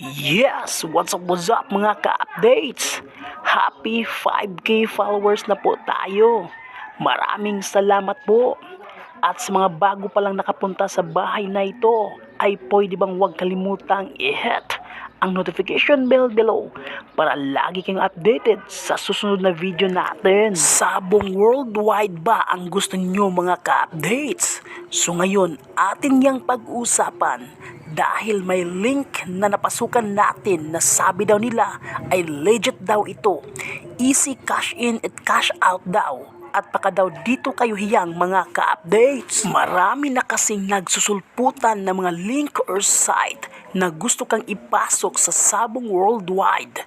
Yes! What's up, what's up mga ka-updates? Happy 5K followers na po tayo. Maraming salamat po. At sa mga bago pa lang nakapunta sa bahay na ito, ay pwede bang huwag kalimutang i-hit ang notification bell below para lagi kang updated sa susunod na video natin. Sabong worldwide ba ang gusto nyo mga ka-updates? So ngayon, atin yang pag-usapan dahil may link na napasukan natin na sabi daw nila ay legit daw ito. Easy cash in at cash out daw. At baka daw dito kayo hiyang mga ka-updates. Marami na kasing nagsusulputan ng mga link or site na gusto kang ipasok sa sabong worldwide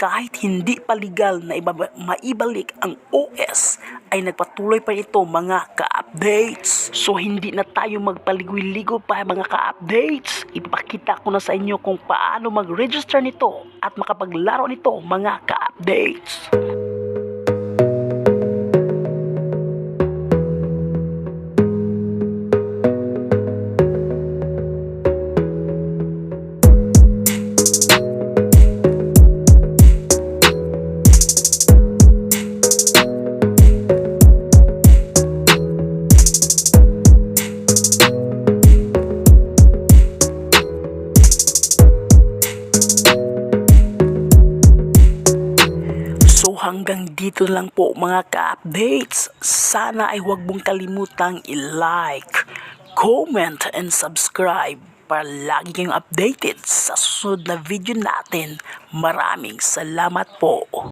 kahit hindi pa legal na maibalik ang OS ay nagpatuloy pa ito mga ka-updates. So hindi na tayo magpaligoy-ligo pa mga ka-updates. Ipapakita ko na sa inyo kung paano mag-register nito at makapaglaro nito mga ka-updates. Hanggang dito lang po mga ka-updates. Sana ay huwag mong kalimutang i-like, comment, and subscribe para lagi kayong updated sa susunod na video natin. Maraming salamat po.